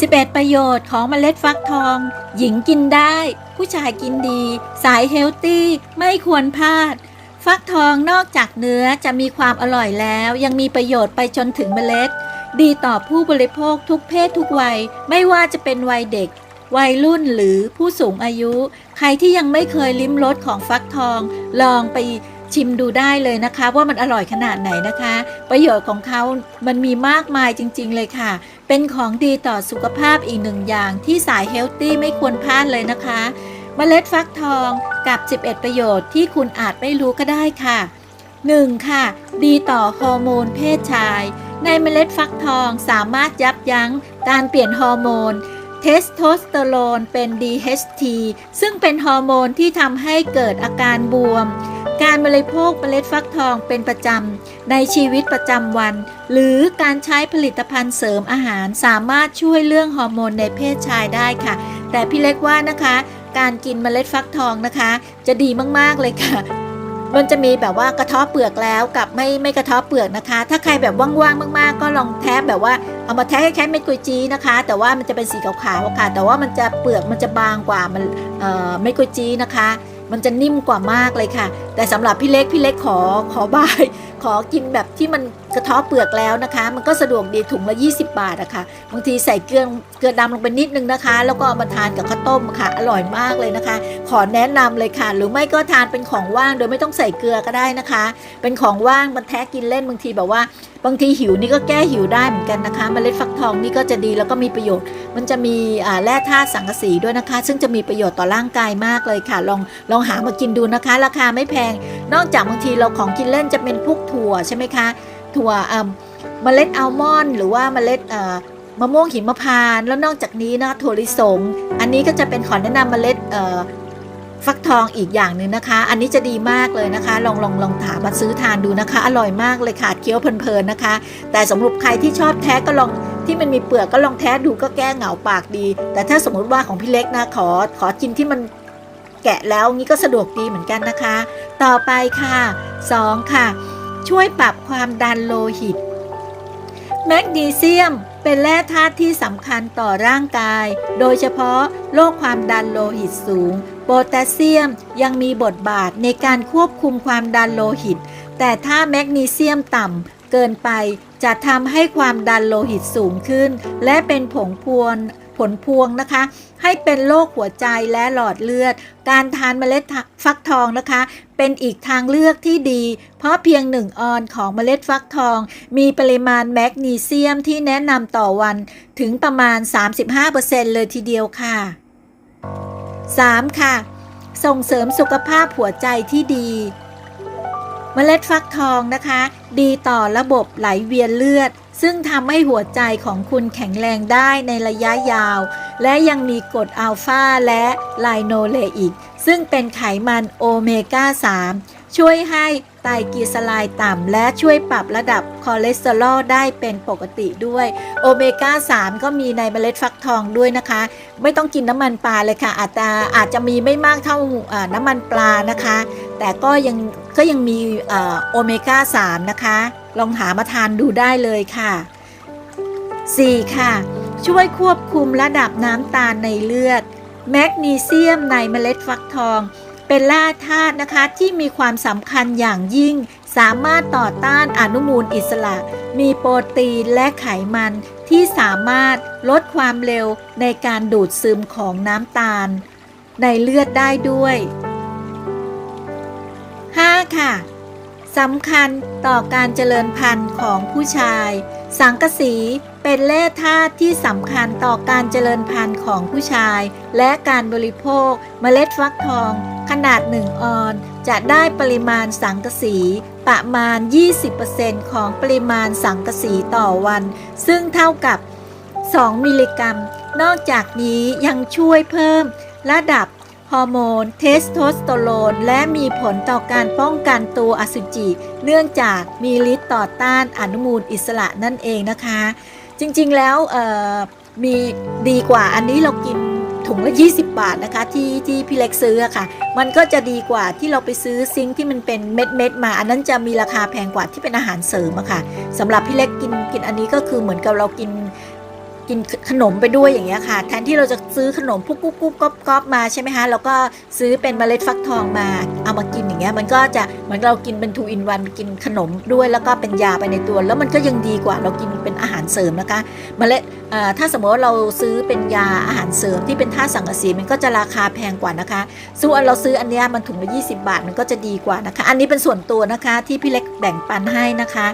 11 ประโยชน์ของเมล็ดฟักทอง หญิงกินได้ ผู้ชายกินดี สายเฮลตี้ไม่ควรพลาด ฟักทองนอกจากเนื้อจะมีความอร่อยแล้ว ยังมีประโยชน์ไปจนถึงเมล็ด ดีต่อผู้บริโภคทุกเพศทุกวัย ไม่ว่าจะเป็นวัยเด็ก วัยรุ่นหรือผู้สูงอายุ ใครที่ยังไม่เคยลิ้มรสของฟักทอง ลองไปชิมดูได้เลยนะคะ ว่ามันอร่อยขนาดไหนนะคะ ประโยชน์ของเขามันมีมากมายจริง ๆ เลยค่ะ เป็นของดีต่อสุขภาพอีกหนึ่งอย่างที่สายเฮลตี้ไม่ควรพลาดเลยนะคะเมล็ดฟักทองกับ 11 ประโยชน์ที่คุณอาจไม่รู้ก็ได้ค่ะ 1. ค่ะ ดีต่อฮอร์โมนเพศชาย ในเมล็ดฟักทองสามารถยับยั้งการเปลี่ยนฮอร์โมนเทสโทสเตอโรนเป็น DHT ซึ่งเป็นฮอร์โมนที่ทำให้เกิดอาการบวม การบริโภคเมล็ดฟักทองเป็นประจำในชีวิตประจำวัน หรือการใช้ผลิตภัณฑ์เสริมอาหารสามารถช่วยเรื่องฮอร์โมนในเพศชายได้ค่ะ แต่พี่เล็กว่านะคะ การกินเมล็ดฟักทองนะคะ จะดีมากๆเลยค่ะมันจะมีแบบว่ากระเทาะเปลือกแล้วกับไม่ไม่กระเทาะเปลือกนะคะ ถ้าใครแบบว่างๆมากๆ ก็ลองแทบแบบว่าเอามาแทะคล้ายๆเม็ดกุยจีนะคะ แต่ว่ามันจะเป็นสีขาวๆค่ะ แต่ว่ามันจะเปลือกมันจะบางกว่ามันเอ่อเม็ดกุยจีนะคะ มันจะนิ่มกว่ามากเลยค่ะ แต่สำหรับพี่เล็กพี่เล็กขอขอบาย ขอกินแบบที่มัน กระเทาะเปลือกแล้วนะคะ มันก็สะดวกดีถุงละ 20 บาทอะคะบางทีใส่เกลือเกลือดำลงไปนิดนึงนะคะ แล้วก็เอามาทานกับข้าวต้มค่ะ อร่อยมากเลยนะคะ ขอแนะนำเลยค่ะ หรือไม่ก็ทานเป็นของว่างโดยไม่ต้องใส่เกลือก็ได้นะคะ เป็นของว่างมันแทะกินเล่นบางทีแบบว่า บางทีหิวนี่ก็แก้หิวได้เหมือนกันนะคะเมล็ดฟักทองนี่ก็จะดีแล้วก็มีประโยชน์ มันจะมีแร่ธาตุสังกะสีด้วยนะคะ ซึ่งจะมีประโยชน์ต่อร่างกายมากเลยค่ะ ลองลองหามากินดูนะคะ ราคาไม่แพง นอกจากบางทีเราของกินเล่นจะเป็นพวกถั่วใช่ไหมคะ ถั่วเอ่อเมล็ดอัลมอนด์หรือว่าเมล็ดมะม่วงหิมพานต์แล้วนอกจากนี้นะถั่วลิสง อันนี้ก็จะเป็นขอแนะนำเมล็ดฟักทองอีกอย่างหนึ่งนะคะ อันนี้จะดีมากเลยนะคะ ลองลองลองถามมาซื้อทานดูนะคะ อร่อยมากเลยค่ะเคี้ยวเพลินๆนะคะ แต่สำหรับใครที่ชอบแท้ก็ลองที่มันมีเปลือกก็ลองแท้ดูก็แก้เหงาปากดี แต่ถ้าสมมุติว่าของพี่เล็กนะขอขอกินที่มันแกะแล้วงี้ก็สะดวกดีเหมือนกันนะคะ ต่อไปค่ะ 2. ค่ะ ช่วยปรับความดันโลหิต แมกนีเซียมเป็นแร่ธาตุที่สำคัญต่อร่างกาย โดยเฉพาะโรคความดันโลหิตสูง โพแทสเซียมยังมีบทบาทในการควบคุมความดันโลหิต แต่ถ้าแมกนีเซียมต่ำเกินไปจะทำให้ความดันโลหิตสูงขึ้น และเป็นผงพวง ผลพวงนะคะ ให้เป็นโรคหัวใจและหลอดเลือด การทานเมล็ดฟักทองนะคะ เป็นอีกทางเลือกที่ดี เพราะเพียงหนึ่งออนของเมล็ดฟักทอง มีปริมาณแมกนีเซียมที่แนะนำต่อวันถึงประมาณ 35%เลยทีเดียวค่ะ 3. ค่ะ ส่งเสริมสุขภาพหัวใจที่ดีเมล็ดฟักทองนะคะ ดีต่อระบบไหลเวียนเลือด ซึ่งทำให้หัวใจของคุณแข็งแรงได้ในระยะยาว และยังมีกรดอัลฟาและไลโนเลอิก ซึ่งเป็นไขมันโอเมก้า 3 ช่วยให้ไตรกลีเซอไรด์ต่ำ และช่วยปรับระดับคอเลสเตอรอลได้เป็นปกติด้วย โอเมก้า 3 ก็มีในเมล็ดฟักทองด้วยนะคะ ไม่ต้องกินน้ำมันปลาเลยค่ะ อาจจะอาจจะมีไม่มากเท่าน้ำมันปลานะคะ แต่ก็ยังก็ยังมีโอเมก้า 3 นะคะ ลองหามาทานดูได้เลยค่ะ 4. ค่ะ ช่วยควบคุมระดับน้ำตาลในเลือด แมกนีเซียมในเมล็ดฟักทอง เป็นแร่ธาตุนะคะที่มีความสำคัญอย่างยิ่ง สามารถต่อต้านอนุมูลอิสระ มีโปรตีนและไขมันที่สามารถลดความเร็วในการดูดซึมของน้ำตาล ในเลือดได้ด้วย 5. ค่ะ สำคัญต่อการเจริญพันธุ์ของผู้ชาย สังกะสีเป็นแร่ธาตุที่สำคัญต่อการเจริญพันธุ์ของผู้ชาย และการบริโภคเมล็ดฟักทอง ขนาด1ออนจะได้ปริมาณสังกะสีประมาณ 20%ของปริมาณสังกะสีต่อวัน ซึ่งเท่ากับ 2 มิลลิกรัม นอกจากนี้ยังช่วยเพิ่มระดับ ฮอร์โมนเทสโทสเตอโรนและมีผลต่อการป้องกันตัวอสุจิ เนื่องจากมีฤทธิ์ต่อต้านอนุมูลอิสระนั่นเองนะคะ จริงๆแล้วมีดีกว่าอันนี้เรากินถุงละ 20 บาทนะคะที่ที่พี่เล็กซื้อค่ะ มันก็จะดีกว่าที่เราไปซื้อซิงค์ที่มันเป็นเม็ดเม็ดมา อันนั้นจะมีราคาแพงกว่าที่เป็นอาหารเสริมอะค่ะสำหรับพี่เล็กกินกินอันนี้ก็คือเหมือนกับเรากิน กินขนมไปด้วยอย่างเงี้ยค่ะ แทนที่เราจะซื้อขนมปุ๊บปุ๊บปุ๊บก๊อบก๊อบมาใช่ไหมคะแล้วก็ซื้อเป็นเมล็ดฟักทองมาเอามากินอย่างเงี้ยมันก็จะเหมือนเรากินเป็น two in one กินขนมด้วยแล้วก็เป็นยาไปในตัว แล้วมันก็ยังดีกว่าเรากินเป็นอาหารเสริมนะคะ เมล็ดถ้าสมมติว่าเราซื้อเป็นยาอาหารเสริมที่เป็นธาสังกะสีมันก็จะราคาแพงกว่านะคะส่วนเราซื้ออันเนี้ยมันถุงละ20 บาทมันก็จะดีกว่านะคะ อันนี้เป็นส่วนตัวนะคะที่พี่เล็กแบ่งปันให้นะคะ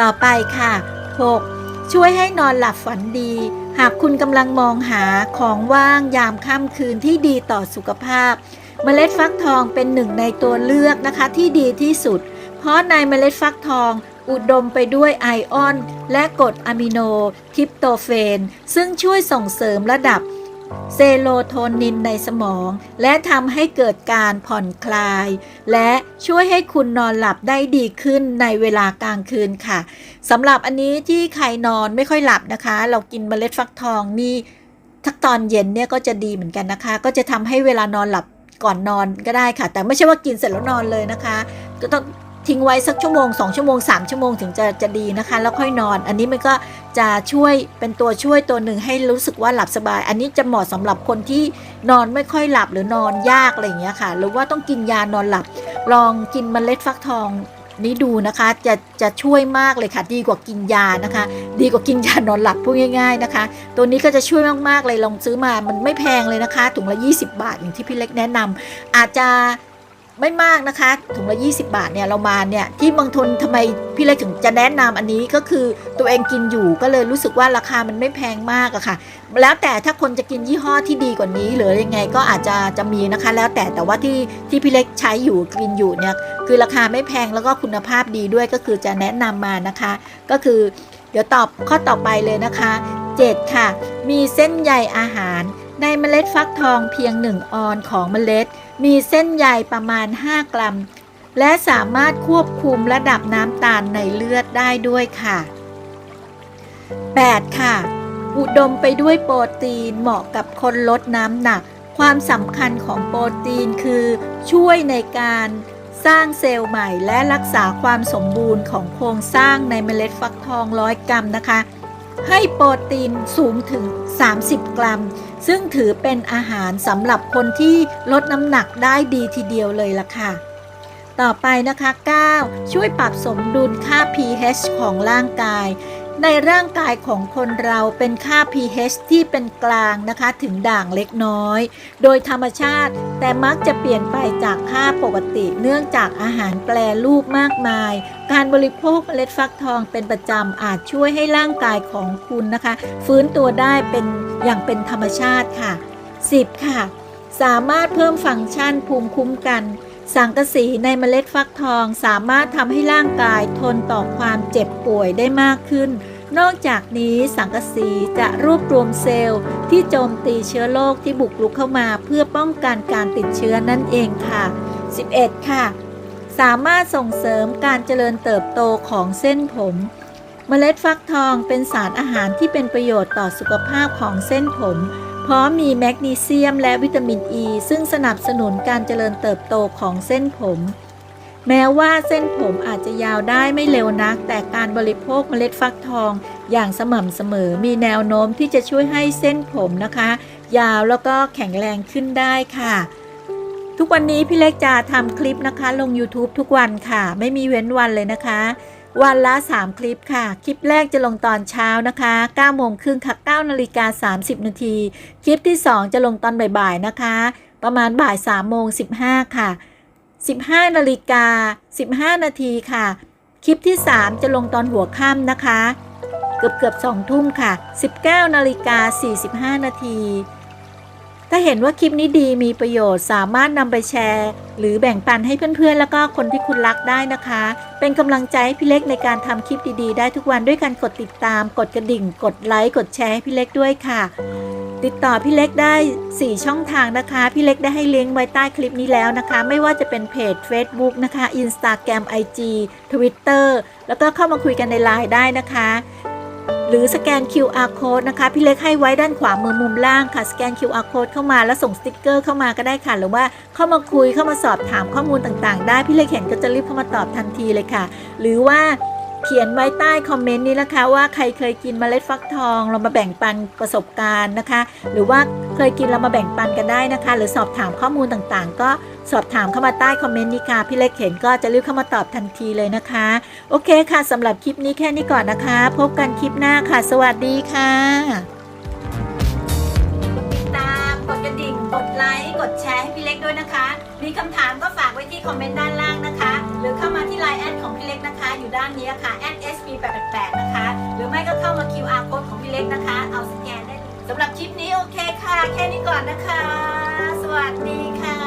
ต่อไปค่ะ 6. ช่วยให้นอนหลับฝันดี หากคุณกำลังมองหาของว่างยามค่ำคืนที่ดีต่อสุขภาพ เมล็ดฟักทองเป็นหนึ่งในตัวเลือกนะคะที่ดีที่สุด เพราะในเมล็ดฟักทองอุดมไปด้วยไอออน และกรดอะมิโนทริปโตเฟน ซึ่งช่วยส่งเสริมระดับเซโรโทนินในสมอง และทำให้เกิดการผ่อนคลาย และช่วยให้คุณนอนหลับได้ดีขึ้นในเวลากลางคืนค่ะ สำหรับอันนี้ที่ใครนอนไม่ค่อยหลับนะคะ เรากินเมล็ดฟักทองนี่ทักตอนเย็นเนี่ยก็จะดีเหมือนกันนะคะ ก็จะทำให้เวลานอนหลับก่อนนอนก็ได้ค่ะ แต่ไม่ใช่ว่ากินเสร็จแล้วนอนเลยนะคะ ก็ต้องทิ้งไว้สักชั่วโมง 2 ชั่วโมง 3 ชั่วโมงถึงจะจะดีนะคะ แล้วค่อยนอน อันนี้มันก็จะช่วยเป็นตัวช่วยตัวหนึ่งให้รู้สึกว่าหลับสบาย อันนี้จะเหมาะสำหรับคนที่นอนไม่ค่อยหลับหรือนอนยากอะไรอย่างเงี้ยค่ะ หรือว่าต้องกินยานอนหลับ ลองกินเมล็ดฟักทอง นี้ดูนะคะ จะจะช่วยมากเลยค่ะ ดีกว่ากินยานะคะ ดีกว่ากินยานอนหลับพูดง่าย ๆนะคะ ตัวนี้ก็จะช่วยมากๆเลยลองซื้อมามันไม่แพงเลยนะคะถุงละ 20 บาทอย่างที่พี่เล็กแนะนำอาจจะไม่มากนะคะถุงละ 20 บาทเนี่ยเรามาเนี่ยที่บางทนทำไมพี่เล็กถึงจะแนะนำอันนี้ก็คือตัวเองกินอยู่ก็เลยรู้สึกว่าราคามันไม่แพงมากอะค่ะ แล้วแต่ถ้าคนจะกินยี่ห้อที่ดีกว่านี้ หรือยังไงก็อาจจะจะมีนะคะ แล้วแต่แต่ว่าที่ที่พี่เล็กใช้อยู่กินอยู่เนี่ย คือราคาไม่แพงแล้วก็คุณภาพดีด้วยก็คือจะแนะนำมานะคะ ก็คือเดี๋ยวตอบข้อต่อไปเลยนะคะ 7 ค่ะ มีเส้นใยอาหาร ในเมล็ดฟักทองเพียง 1 ออนของเมล็ด มีเส้นใยประมาณ 5 กรัม และสามารถควบคุมระดับน้ำตาลในเลือดได้ด้วยค่ะ 8 ค่ะ อุดมไปด้วยโปรตีนเหมาะกับคนลดน้ำหนัก ความสำคัญของโปรตีนคือช่วยในการ ร้างเซลล์ใหม่และรักษาความสมบูรณ์ของโครงสร้างในเมล็ดฟักทองร้อยกรัมนะคะ ให้โปรตีนสูงถึง 30 กรัม ซึ่งถือเป็นอาหารสำหรับคนที่ลดน้ำหนักได้ดีทีเดียวเลยล่ะค่ะ ต่อไปนะคะ 9 ช่วยปรับสมดุลค่า pH ของร่างกาย ในร่างกายของคนเราเป็นค่า pH ที่เป็นกลางนะคะถึงด่างเล็กน้อย โดยธรรมชาติแต่มักจะเปลี่ยนไปจากค่าปกติ เนื่องจากอาหารแปรรูปมากมาย การบริโภคเมล็ดฟักทองเป็นประจำอาจช่วยให้ร่างกายของคุณนะคะ ฟื้นตัวได้เป็นอย่างเป็นธรรมชาติค่ะ 10 ค่ะ สามารถเพิ่มฟังก์ชันภูมิคุ้มกัน สังกะสีในเมล็ดฟักทองสามารถทำให้ร่างกายทนต่อความเจ็บป่วยได้มากขึ้น นอกจากนี้สังกะสีจะรวบรวมเซลล์ ที่โจมตีเชื้อโรคที่บุกรุกเข้ามาเพื่อป้องกันการติดเชื้อนั่นเองค่ะ 11 ค่ะ สามารถส่งเสริมการเจริญเติบโตของเส้นผมเมล็ดฟักทองเป็นสารอาหารที่เป็นประโยชน์ต่อสุขภาพของเส้นผม พราะมีแมกนีเซียมและวิตามินอ e, ีซึ่งสนับสนุนการเจริญเติบโตของเส้นผม แม้ว่าเส้นผมอาจจะยาวได้ไม่เร็วนัก แต่การบริโภคเมล็ดฟักทอง อย่างสม่ำเสมอมีแนวโน้มที่จะช่วยให้เส้นผมนะคะ ยาวแล้วก็แข็งแรงขึ้นได้ค่ะทุกวันนี้พี่เล็กจะทำคลิปนะคะ ลง YouTube ทุกวันค่ะ ไม่มีเว้นวันเลยนะคะ วันละ 3 คลิปค่ะ คลิปแรกจะลงตอนเช้านะคะ9โมงครึ่งค่ะ9นาฬิกา30 นาที คลิปที่ 2 จะลงตอนบ่ายๆนะคะ ประมาณบ่าย3โมง15 ค่ะ 15นาฬิกา15 นาทีค่ะ คลิปที่ 3 จะลงตอนหัวค่ำนะคะ เกือบเกือบ2ทุ่มค่ะ 19นาฬิกา45 นาที ถ้าเห็นว่าคลิปนี้ดีมีประโยชน์สามารถนำไปแชร์ หรือแบ่งปันให้เพื่อนๆ แล้วก็คนที่คุณรักได้นะคะ เป็นกำลังใจให้พี่เล็กในการทำคลิปดีๆ ได้ทุกวันด้วยการกดติดตาม กดกระดิ่ง กดไลค์ กดแชร์ให้พี่เล็กด้วยค่ะ ติดต่อพี่เล็กได้ 4 ช่องทางนะคะ พี่เล็กได้ให้ลิงก์ไว้ใต้คลิปนี้แล้วนะคะ ไม่ว่าจะเป็นเพจ Facebook นะคะ Instagram IG Twitter แล้วก็เข้ามาคุยกันในไลน์ได้นะคะ หรือสแกน QR code นะคะ พี่เล็กให้ไว้ด้านขวามือมุมล่างค่ะ สแกน QR code เข้ามาแล้วส่งสติกเกอร์เข้ามาก็ได้ค่ะ หรือว่าเข้ามาคุยเข้ามาสอบถามข้อมูลต่างๆ ได้ พี่เล็กเห็นก็จะรีบเข้ามาตอบทันทีเลยค่ะ หรือว่าเขียนไว้ใต้คอมเมนต์นี้นะคะว่าใครเคยกินเมล็ดฟักทอง เรามาแบ่งปันประสบการณ์นะคะ หรือว่าเคยกินเรามาแบ่งปันกันได้นะคะ หรือสอบถามข้อมูลต่างๆ ก็ สอบถามเข้ามาใต้คอมเมนต์นี้ค่ะพี่เล็กเห็นก็จะรีบเข้ามาตอบทันทีเลยนะคะ โอเคค่ะสำหรับคลิปนี้แค่นี้ก่อนนะคะ พบกันคลิปหน้าค่ะ สวัสดีค่ะกดติดตามกดกระดิ่งกดไลค์กดแชร์ให้พี่เล็กด้วยนะคะ มีคำถามก็ฝากไว้ที่คอมเมนต์ด้านล่างนะคะ หรือเข้ามาที่ไลน์แอดของพี่เล็กนะคะ อยู่ด้านนี้ค่ะ @sp888 นะคะ หรือไม่ก็เข้ามา QR code ของพี่เล็กนะคะ เอาสแกนได้สำหรับคลิปนี้โอเคค่ะ แค่นี้ก่อนนะคะ สวัสดีค่ะ